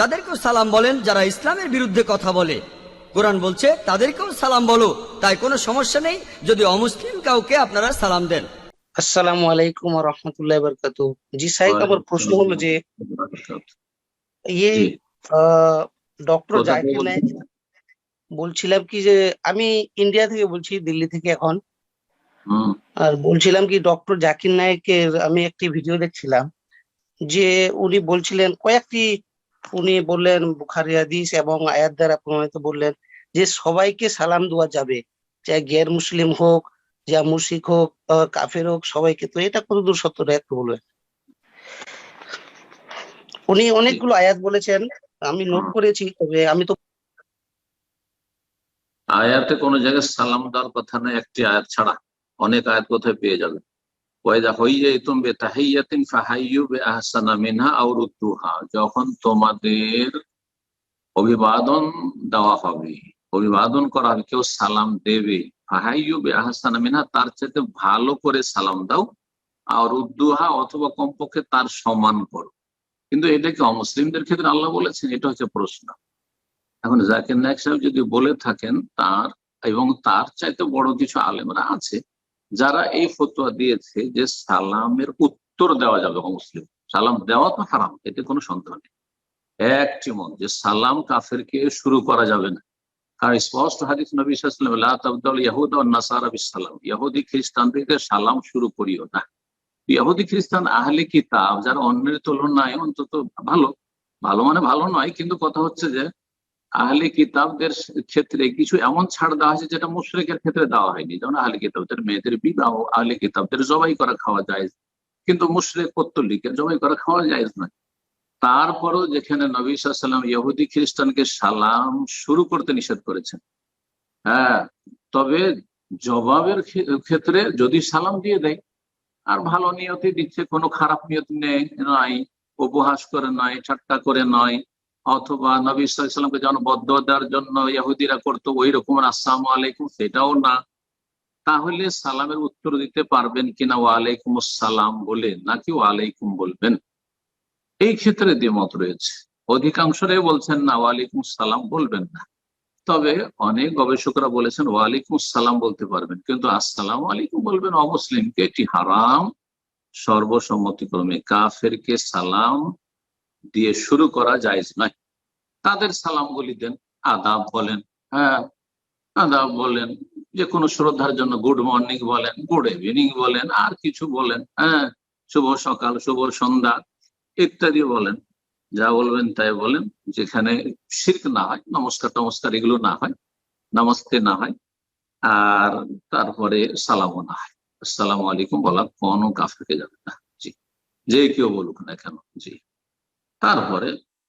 তাদেরকেও সালাম বলেন যারা ইসলামের বিরুদ্ধে কথা বলে। কোরআন বলছে তাদেরকেও সালাম বলো তাই কোনো সমস্যা নেই যদি অমুসলিম কাউকে আপনারা সালাম দেন। আসসালামু আলাইকুম রহমতুল্লাহ বরকাত জি সাহেব আমার প্রশ্ন হলো যে ইয়ে ডক্টর জাকির? বলছিলাম কি যে আমি ইন্ডিয়া থেকে বলছি দিল্লি থেকে এখন। আর বলছিলাম কি ডক্টর জাকির নায়েকের আমি একটি ভিডিও দেখছিলাম যে উনি বলছিলেন কয়েকটি উনি বললেন, বুখারি হাদিস এবং আয়াত দ্বারা প্রমাণিত বললেন যে সবাইকে সালাম দেওয়া যাবে। চাই গের মুসলিম হোক, যা মুশিক হোক কাফের হোক, সবাইকে তো এটা কতদূর সত্য এটা একটু বলবেন। উনি অনেকগুলো আয়াত বলেছেন, আমি নোট করেছি, তবে আমি তো আয়াতে কোনো জায়গায় সালাম দেওয়ার কথা নেই একটি আয়াত ছাড়া অনেক আয়াত কোথায় পেয়ে যাবে। যখন তোমাদের অভিবাদন দেওয়া হবে, অভিবাদন করা হবে কেউ সালাম দেবে, ফাহাইয়ু বিআহসানা মিনহা, তার চাইতে ভালো করে সালাম দাও আর উদ্দুহা অথবা কমপক্ষে তার সমান করো। কিন্তু এটা কি অমুসলিমদের ক্ষেত্রে আল্লাহ বলেছেন? এটা হচ্ছে প্রশ্ন। এখন জাকির নায়ক সাহেব যদি বলে থাকেন, তার এবং তার চাইতে বড় কিছু আলেমরা আছে যারা এই ফতোয়া দিয়েছে যে সালামের উত্তর দেওয়া যাবে মুসলিম, সালাম দেওয়া তো হারাম, এতে কোনো সন্দেহ নেই। একটি মত যে সালাম কাফেরকে শুরু করা যাবে না। কারণ স্পষ্ট হাদিস নবী সাল্লাম ইয়াহুদ নাসারা খ্রিস্টানদেরকে সালাম শুরু করিও না। ইহুদি খ্রিস্টান আহলে কিতাব, যারা অন্যের তুলনায় অন্তত ভালো ভালো মানে ভালো নয়, কিন্তু কথা হচ্ছে যে আহলে কিতাবদের ক্ষেত্রে কিছু এমন ছাড় দেওয়া হয়েছে যেটা মুশরিকের ক্ষেত্রে দেওয়া হয়নি। যেমন আহলে কিতাবদের মেয়েদের বিবাহ, আহলে কিতাবদের জবাই করা খাওয়া যায় কিন্তু মুশরিক পত্তলিকে জবাই করা খাওয়া যায় না তারপরও যেখানে নবী সাল্লাম ইহুদি খ্রিস্টানকে সালাম শুরু করতে নিষেধ করেছেন। হ্যাঁ তবে জবাবের ক্ষে- ক্ষেত্রে যদি সালাম দিয়ে দেয়, আর ভালো নিয়তে দিচ্ছে, কোনো খারাপ নিয়ত নেই নয় উপহাস করে নয়, ঠাট্টা করে নয় অথবা নবী সাল্লামকে যেমন বদ্ধ দেওয়ার জন্য ইয়াহুদিরা করতো ওই রকম আসসালামু আলাইকুম, সেটাও না। তাহলে সালামের উত্তর দিতে পারবেন কিনা ওয়ালাইকুম আসসালাম বলে, নাকি ওয়ালাইকুম বলবেন? এই ক্ষেত্রে দ্বিমত রয়েছে। অধিকাংশরাই বলছেন না, ওয়ালাইকুম সালাম বলবেন না। তবে অনেক গবেষকরা বলেছেন, ওয়ালাইকুম সালাম বলতে পারবেন। কিন্তু আসসালাম আলাইকুম বলবেন অমুসলিমকে, এটি হারাম। সর্বসম্মতিক্রমে কাফেরকে সালাম দিয়ে শুরু করা জায়েজ নয়। তাদের সালাম বলি দেন, আদাব বলেন হ্যাঁ আদাব বলেন, যে কোনো শ্রদ্ধার জন্য গুড মর্নিং বলেন গুড ইভিনিং বলেন, আর কিছু বলেন হ্যাঁ শুভ সকাল, শুভ সন্ধ্যা ইত্যাদি বলেন। যা বলবেন তাই বলেন। যেখানে শির্ক না হয়, নমস্কার টমস্কার এগুলো না হয়, নমস্তে না হয়, আর তারপরে সালামও না হয়। আসসালামু আলাইকুম বলা কোনো কাফেরকে যাবে না। জি, যে কেউ বলুক না কেন, জি। তারপরে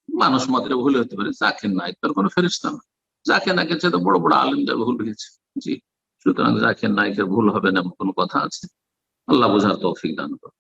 মানুষ মাত্রে ভুল হতে পারে জাকির নায়ক তার কোনো ফেরিস্তা না জাকির নায়কের চেয়ে তো বড় বড় আলিমদের ভুল হয়েছে। জি, সুতরাং জাকির নায়কের ভুল হবে না কোনো কথা আছে? আল্লাহ বোঝার তৌফিক দান করুন।